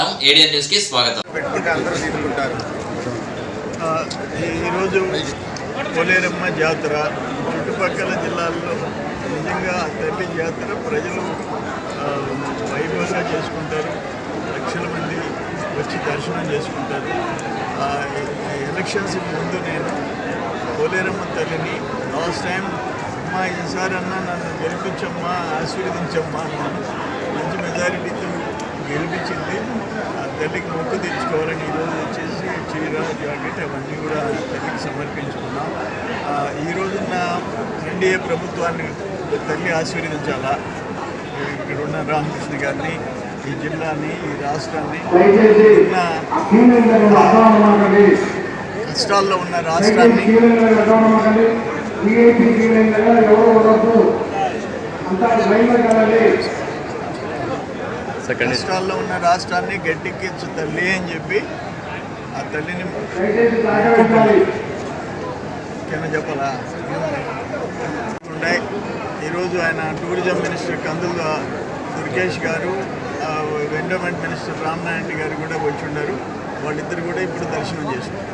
ఏడియన్ న్యూస్కి స్వాగతం. పెట్టుకుంటే అందరూ తీసుకుంటారు ఆ, ఈ- ఈరోజు కొలేరమ్మ జాతర చుట్టుపక్కల జిల్లాల్లో నిజంగా తల్లి జాతర. ప్రజలు ఆ, వైభవంగా చేసుకుంటారు. లక్షల మంది వచ్చి దర్శనం చేసుకుంటారు. ఎలక్షన్స్ ముందు నేను పోలేరమ్మ తల్లిని లాస్ట్ టైం అమ్మా ఈసారి అన్నా నన్ను గెలిపించమ్మా ఆశీర్వదించమ్మా అన్నాను. మంచి మెజారిటీతో గెలిపించింది. తల్లికి మొక్కు తెచ్చుకోవాలని ఈరోజు వచ్చేసి చీర జాకెట్ అవన్నీ కూడా తల్లికి సమర్పించుకున్నాం. ఈ రోజున్న ఎన్డీఏ ప్రభుత్వాన్ని తల్లి ఆశీర్వదించాలా? ఇక్కడ ఉన్న రామకృష్ణ గారిని ఈ జిల్లాని ఈ రాష్ట్రాన్ని ఉన్న కష్టాల్లో ఉన్న రాష్ట్రాన్ని కష్టాల్లో ఉన్న రాష్ట్రాన్ని గట్టెక్కించు తల్లి అని చెప్పి ఆ తల్లిని కింద చెప్పాలా? ఉన్నాయి. ఈరోజు ఆయన టూరిజం మినిస్టర్ కందుల దుర్గేష్ గారు ఎండోమెంట్ మినిస్టర్ రామనారాయణ గారు కూడా వచ్చి ఉన్నారు. వాళ్ళిద్దరు కూడా ఇప్పుడు దర్శనం చేసుకున్నారు